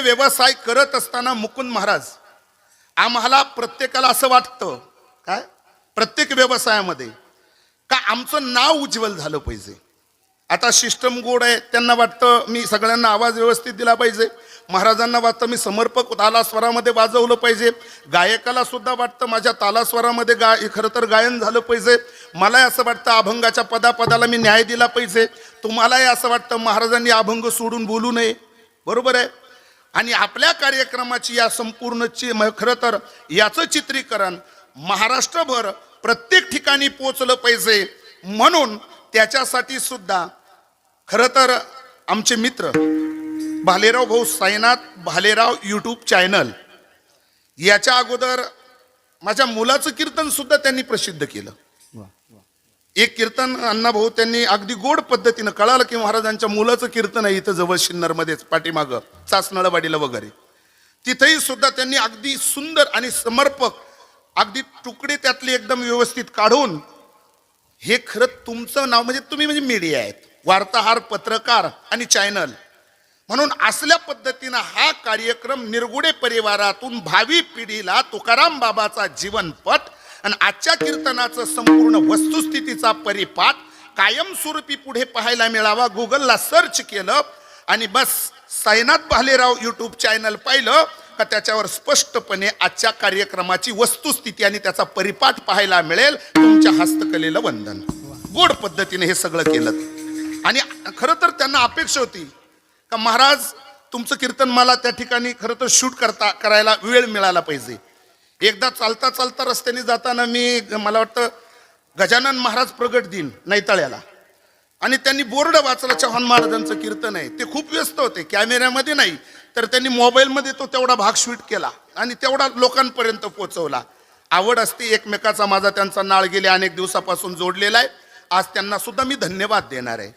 व्यवसाय करत असताना मुकुंद महाराज आम्हाला प्रत्येकाला असं वाटतं काय? प्रत्येक व्यवसायामध्ये का आमचं नाव उज्ज्वल झालं पाहिजे. आता सिस्टम गोड आहे त्यांना वाटतं मी सगळ्यांना आवाज व्यवस्थित दिला पाहिजे. महाराजांना वाटतं मी समर्पक तालास्वरामध्ये वाजवलं पाहिजे. गायकाला सुद्धा वाटतं माझ्या तालास्वरामध्ये गा खरं तर गायन झालं पाहिजे. मलाही असं वाटतं अभंगाच्या पदापदाला मी न्याय दिला पाहिजे. तुम्हालाही असं वाटतं महाराजांनी अभंग सोडून बोलू नये. बरोबर आहे? आणि आपल्या कार्यक्रमाची या संपूर्णची म- खरं तर याचं चित्रीकरण महाराष्ट्रभर प्रत्येक ठिकाणी पोचलं पाहिजे म्हणून त्याच्यासाठी सुद्धा खरं तर आमचे मित्र भालेराव भाऊ साईनाथ भालेराव यूट्यूब चॅनल याच्या अगोदर माझ्या मुलाचं कीर्तन सुद्धा त्यांनी प्रसिद्ध केलं. एक कीर्तन अण्णा भाऊ त्यांनी अगदी गोड पद्धतीनं कळालं की महाराजांच्या मुलाचं कीर्तन आहे इथं जवळ शिन्नरमध्येच पाठीमागं चासनळवाडीला वगैरे. तिथेही सुद्धा त्यांनी अगदी सुंदर आणि समर्पक अगदी तुकडे त्यातले एकदम व्यवस्थित काढून हे खरं तुमचं नाव म्हणजे तुम्ही म्हणजे मीडिया आहेत वार्ताहार पत्रकार आणि चॅनल म्हणून असल्या पद्धतीनं हा कार्यक्रम निरगुडे परिवारातून भावी पिढीला तुकाराम बाबाचा जीवनपट आणि आजच्या कीर्तनाचं संपूर्ण वस्तुस्थितीचा परिपात कायमस्वरूपी पुढे पाहायला मिळावा. गुगलला सर्च केलं आणि बस साईनाथ भालेराव यूट्यूब चॅनल पाहिलं का त्याच्यावर स्पष्टपणे आजच्या कार्यक्रमाची वस्तुस्थिती आणि त्याचा परिपाठ पाहायला मिळेल. तुमच्या हस्तकलेला वंदन. गोड पद्धतीने हे सगळं केलं. आणि खरं तर त्यांना अपेक्षा होती का महाराज तुमचं कीर्तन मला त्या ठिकाणी खरं तर शूट करता करायला वेळ मिळाला पाहिजे. एकदा चालता चालता रस्त्याने जाताना मी मला वाटतं गजानन महाराज प्रगट दिन नैताळ्याला. आणि त्यांनी बोर्ड वाचला चव्हाण महाराजांचं कीर्तन आहे. ते खूप व्यस्त होते कॅमेऱ्यामध्ये नाही तर त्यांनी मोबाईलमध्ये तो तेवढा भाग शूट केला आणि तेवढा लोकांपर्यंत पोहोचवला. आवड असते एकमेकाचा माझा त्यांचा नाळ गेले अनेक दिवसापासून जोडलेला आहे. आज त्यांना सुद्धा मी धन्यवाद देणार आहे.